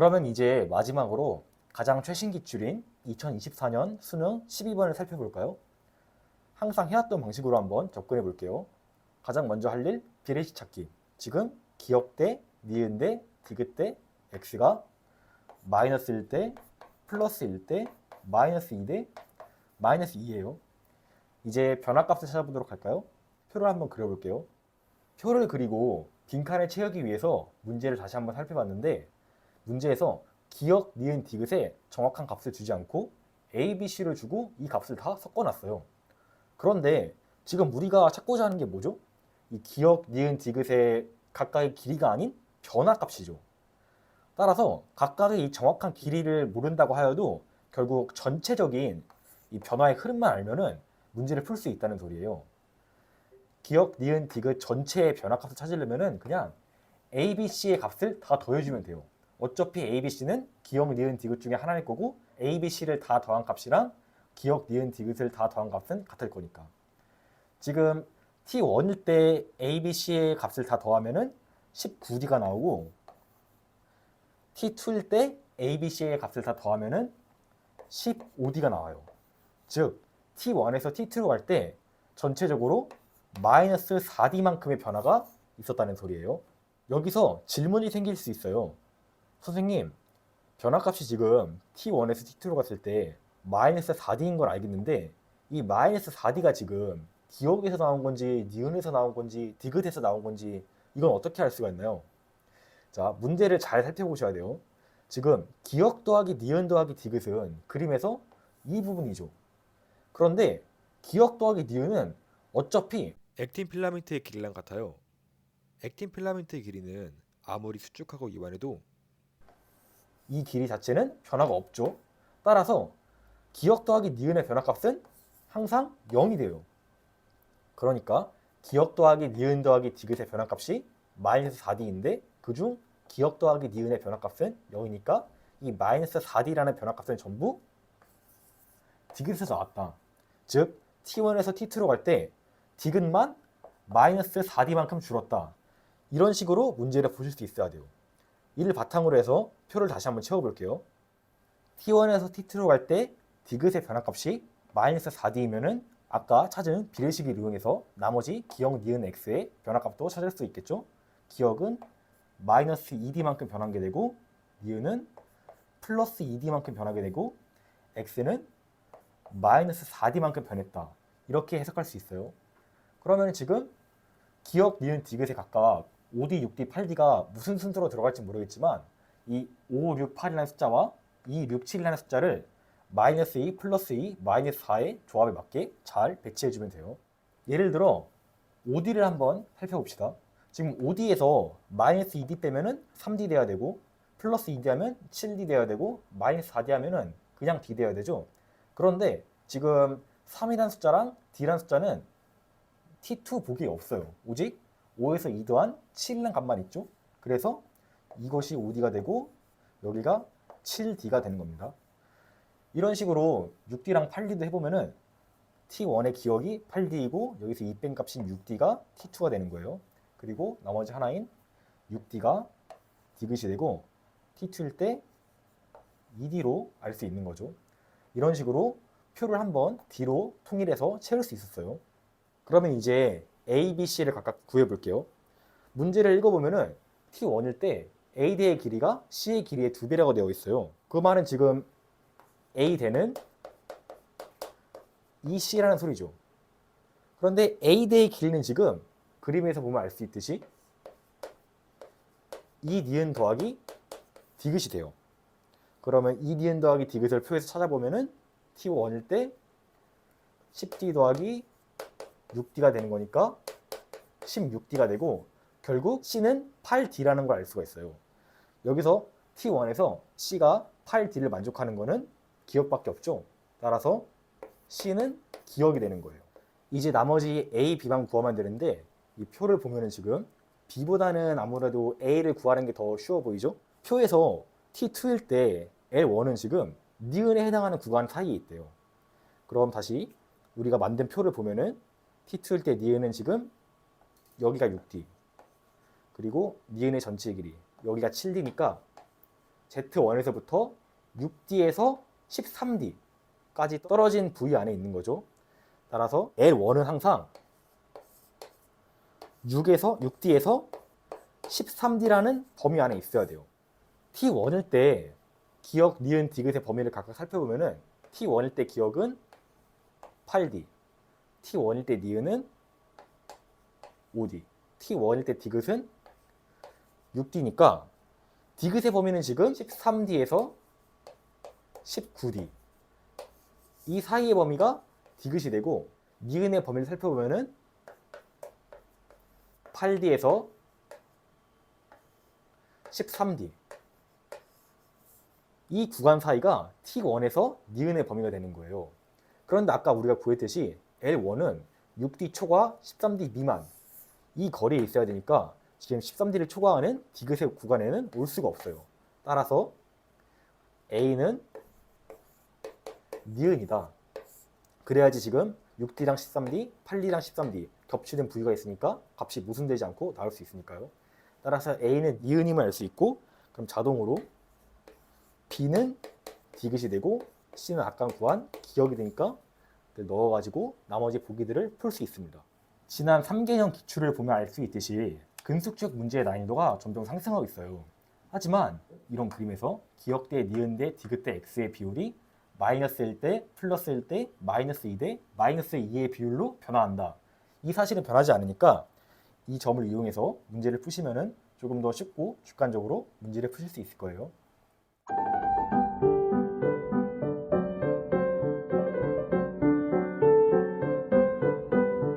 그러면 이제 마지막으로 가장 최신 기출인 2024년 수능 12번을 살펴볼까요? 항상 해왔던 방식으로 한번 접근해 볼게요. 가장 먼저 할 일 비례식 찾기. 지금 기억 대, 니은 대, 디귿 대, x가 마이너스 1대, 플러스 1대, 마이너스 2대, 마이너스 2예요. 이제 변화값을 찾아보도록 할까요? 표를 한번 그려볼게요. 표를 그리고 빈칸을 채우기 위해서 문제를 다시 한번 살펴봤는데 문제에서 기억, 니은, 디귿에 정확한 값을 주지 않고 A, B, C를 주고 이 값을 다 섞어놨어요. 그런데 지금 우리가 찾고자 하는 게 뭐죠? 이 기억, 니은, 디귿의 각각의 길이가 아닌 변화값이죠. 따라서 각각의 이 정확한 길이를 모른다고 하여도 결국 전체적인 이 변화의 흐름만 알면은 문제를 풀 수 있다는 소리예요. 기억, 니은, 디귿 전체의 변화값을 찾으려면은 그냥 A, B, C의 값을 다 더해주면 돼요. 어차피 A, B, C는 기억, 니은, 디귿 중에 하나일 거고 A, B, C를 다 더한 값이랑 기억, 니은, 디귿을 다 더한 값은 같을 거니까. 지금 T1일 때 A, B, C의 값을 다 더하면은 19D가 나오고 T2일 때 A, B, C의 값을 다 더하면은 15D가 나와요. 즉 T1에서 T2로 갈 때 전체적으로 마이너스 4D만큼의 변화가 있었다는 소리예요. 여기서 질문이 생길 수 있어요. 선생님, 변화값이 지금 T1에서 T2로 갔을 때 마이너스 4D인 걸 알겠는데 이 마이너스 4D가 지금 기억에서 나온 건지 니은에서 나온 건지 디귿에서 나온 건지 이건 어떻게 알 수가 있나요? 자, 문제를 잘 살펴보셔야 돼요. 지금 기억 더하기 니은 더하기 디귿은 그림에서 이 부분이죠. 그런데 기억 더하기 니은은 어차피 액틴 필라멘트의 길이랑 같아요. 액틴 필라멘트의 길이는 아무리 수축하고 이완해도 이 길이 자체는 변화가 없죠. 따라서 기억 더하기 니은의 변화값은 항상 0이 돼요. 그러니까 기억 더하기 니은 더하기 디귿의 변화값이 마이너스 4D인데 그중 기억 더하기 니은의 변화값은 0이니까 이 마이너스 4D라는 변화값은 전부 디귿에서 나왔다. 즉 T1에서 T2로 갈 때 디귿만 마이너스 4D만큼 줄었다. 이런 식으로 문제를 보실 수 있어야 돼요. 이를 바탕으로 해서 표를 다시 한번 채워볼게요. T1에서 T2로 갈 때 디귿의 변화값이 마이너스 4D이면은 아까 찾은 비례식을 이용해서 나머지 기억 니은 x의 변화값도 찾을 수 있겠죠. 기억은 마이너스 2D만큼 변한 게 되고 니은은 플러스 2D만큼 변하게 되고 x는 마이너스 4D만큼 변했다. 이렇게 해석할 수 있어요. 그러면 지금 기억, 니은, 디귿에 각각 5D, 6D, 8D가 무슨 순서로 들어갈지 모르겠지만 이 5, 6, 8이라는 숫자와 2, 6, 7이라는 숫자를 마이너스 2, 플러스 2, 마이너스 4의 조합에 맞게 잘 배치해주면 돼요. 예를 들어 5D를 한번 살펴봅시다. 지금 5D에서 마이너스 2D 빼면은 3D 돼야 되고 플러스 2D 하면 7D 돼야 되고 마이너스 4D 하면은 그냥 D 돼야 되죠. 그런데 지금 3이라는 숫자랑 D라는 숫자는 T2 보기에 없어요. 오직 5에서 2 더한 7이라는 값만 있죠. 그래서 이것이 5D가 되고 여기가 7D가 되는 겁니다. 이런 식으로 6D랑 8D도 해보면은 T1의 기억이 8D이고 여기서 2 뺀 값인 6D가 T2가 되는 거예요. 그리고 나머지 하나인 6D가 디귿이 되고 T2일 때 2D로 알 수 있는 거죠. 이런 식으로 표를 한번 D로 통일해서 채울 수 있었어요. 그러면 이제 A, B, C를 각각 구해볼게요. 문제를 읽어보면은 T1일 때 A대의 길이가 C의 길이의 두 배라고 되어 있어요. 그 말은 지금 A대는 EC라는 소리죠. 그런데 A대의 길이는 지금 그림에서 보면 알 수 있듯이 이 니은 더하기 디귿이 돼요. 그러면 이 니은 더하기 디귿을 표에서 찾아보면은 T1일 때 10D 더하기 6D가 되는 거니까 16D가 되고 결국 C는 8D라는 걸 알 수가 있어요. 여기서 T1에서 C가 8D를 만족하는 거는 기억밖에 없죠. 따라서 C는 기억이 되는 거예요. 이제 나머지 A, B만 구하면 되는데 이 표를 보면은 지금 B보다는 아무래도 A를 구하는 게 더 쉬워 보이죠? 표에서 T2일 때 L1은 지금 니은에 해당하는 구간 사이에 있대요. 그럼 다시 우리가 만든 표를 보면은 T2일 때 니은은 지금 여기가 6D 그리고 니은의 전체 길이 여기가 7D니까 Z1에서부터 6D에서 13D까지 떨어진 부위 안에 있는 거죠. 따라서 L1은 항상 6에서 6D에서 13D라는 범위 안에 있어야 돼요. T1일 때 기억, 니은, 디귿의 범위를 각각 살펴보면은 T1일 때 기억은 8D, T1일 때 니은은 5D, T1일 때 디귿은 6D니까 디귿의 범위는 지금 13D에서 19D 이 사이의 범위가 디귿이 되고 니은의 범위를 살펴보면은 8D에서 13D 이 구간 사이가 T1에서 니은의 범위가 되는 거예요. 그런데 아까 우리가 구했듯이 L1은 6D 초과 13D 미만 이 거리에 있어야 되니까 지금 13D를 초과하는 디귿의 구간에는 올 수가 없어요. 따라서 A는 니은이다. 그래야지 지금 6D랑 13D, 8D랑 13D 겹치는 부위가 있으니까 값이 모순되지 않고 나올 수 있으니까요. 따라서 A는 니은임을 알 수 있고 그럼 자동으로 B는 디귿이 되고 C는 아까 구한 기억이 되니까 넣어가지고 나머지 보기들을 풀 수 있습니다. 지난 3개년 기출을 보면 알 수 있듯이 근수축 문제의 난이도가 점점 상승하고 있어요. 하지만 이런 그림에서 기억 대 니은 대 디귿 대 x의 비율이 마이너스 1대 플러스 1대 마이너스 2대 마이너스 2의 비율로 변화한다. 이 사실은 변하지 않으니까 이 점을 이용해서 문제를 푸시면은 조금 더 쉽고 주관적으로 문제를 푸실 수 있을 거예요.